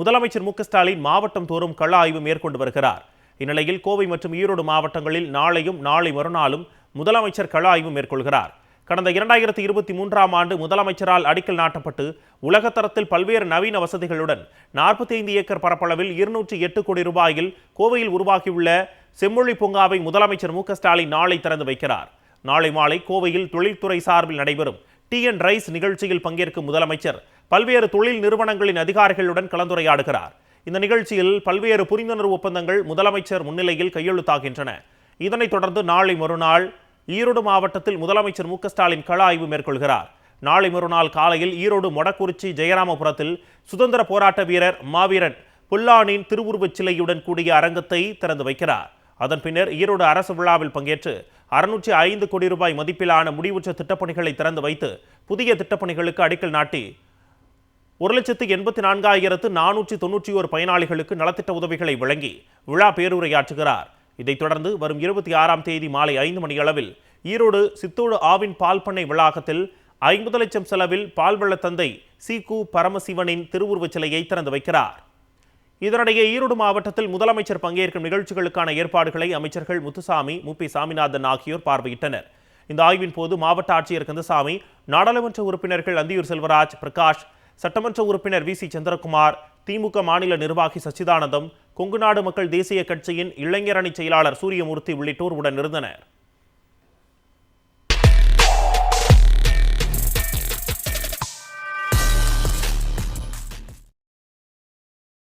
முதலமைச்சர் மு ஸ்டாலின் மாவட்டம் தோறும் கள ஆய்வு மேற்கொண்டு வருகிறார். இந்நிலையில் கோவை மற்றும் ஈரோடு மாவட்டங்களில் நாளையும் நாளை மறுநாளும் முதலமைச்சர் கள ஆய்வு மேற்கொள்கிறார். கடந்த இரண்டாயிரத்தி இருபத்தி மூன்றாம் ஆண்டு முதலமைச்சரால் அடிக்கல் நாட்டப்பட்டு உலகத்தரத்தில் பல்வேறு நவீன வசதிகளுடன் நாற்பத்தி ஐந்து ஏக்கர் பரப்பளவில் இருநூற்றி எட்டு கோடி ரூபாயில் கோவையில் உருவாகியுள்ள செம்மொழி பூங்காவை முதலமைச்சர் மு ஸ்டாலின் நாளை திறந்து வைக்கிறார். நாளை மாலை கோவையில் தொழில்துறை சார்பில் நடைபெறும் டி என் ரைஸ் நிகழ்ச்சியில் பங்கேற்கும் முதலமைச்சர் பல்வேறு தொழில் நிறுவனங்களின் அதிகாரிகளுடன் கலந்துரையாடுகிறார். இந்த நிகழ்ச்சியில் பல்வேறு புரிந்துணர்வு ஒப்பந்தங்கள் முதலமைச்சர் முன்னிலையில் கையெழுத்தாகின்றன. இதனைத் தொடர்ந்து நாளை மறுநாள் ஈரோடு மாவட்டத்தில் முதலமைச்சர் மு ஸ்டாலின் கள ஆய்வு மேற்கொள்கிறார். நாளை மறுநாள் காலையில் ஈரோடு மொடக்குறிச்சி ஜெயராமபுரத்தில் சுதந்திர போராட்ட வீரர் மாவீரன் புல்லானின் திருவுருவச் சிலையுடன் கூடிய அரங்கத்தை திறந்து வைக்கிறார். அதன் பின்னர் ஈரோடு அரசு விழாவில் பங்கேற்று அறுநூற்றி ஐந்து கோடி ரூபாய் மதிப்பிலான முடிவுற்ற திட்டப்பணிகளை திறந்து வைத்து புதிய திட்டப்பணிகளுக்கு அடிக்கல் நாட்டி ஒரு லட்சத்து எண்பத்தி நான்காயிரத்து நானூற்றி தொன்னூற்றி ஒரு பயனாளிகளுக்கு நலத்திட்ட உதவிகளை வழங்கி விழா பேருரையாற்றுகிறார். இதைத் தொடர்ந்து வரும் இருபத்தி ஆறாம் தேதி மாலை ஐந்து மணியளவில் ஈரோடு சித்தோடு ஆவின் பால் பண்ணை வளாகத்தில் ஐம்பது லட்சம் செலவில் பால்வள சி கு பரமசிவனின் திருவுருவச் சிலையை திறந்து வைக்கிறார். இதனிடையே ஈரோடு மாவட்டத்தில் முதலமைச்சர் பங்கேற்கும் நிகழ்ச்சிகளுக்கான ஏற்பாடுகளை அமைச்சர்கள் முத்துசாமி மு. பி. சாமிநாதன் ஆகியோர் பார்வையிட்டனர். இந்த ஆய்வின் போது மாவட்ட ஆட்சியர் கந்தசாமி நாடாளுமன்ற உறுப்பினர்கள் அந்தியூர் செல்வராஜ் பிரகாஷ் சட்டமன்ற உறுப்பினர் வி. சி. சந்திரகுமார் திமுக மாநில நிர்வாகி சச்சிதானந்தம் கொங்குநாடு மக்கள் தேசிய கட்சியின் இளைஞரணி செயலாளர் சூரியமூர்த்தி உள்ளிட்டோர் உடன் இருந்தனர்.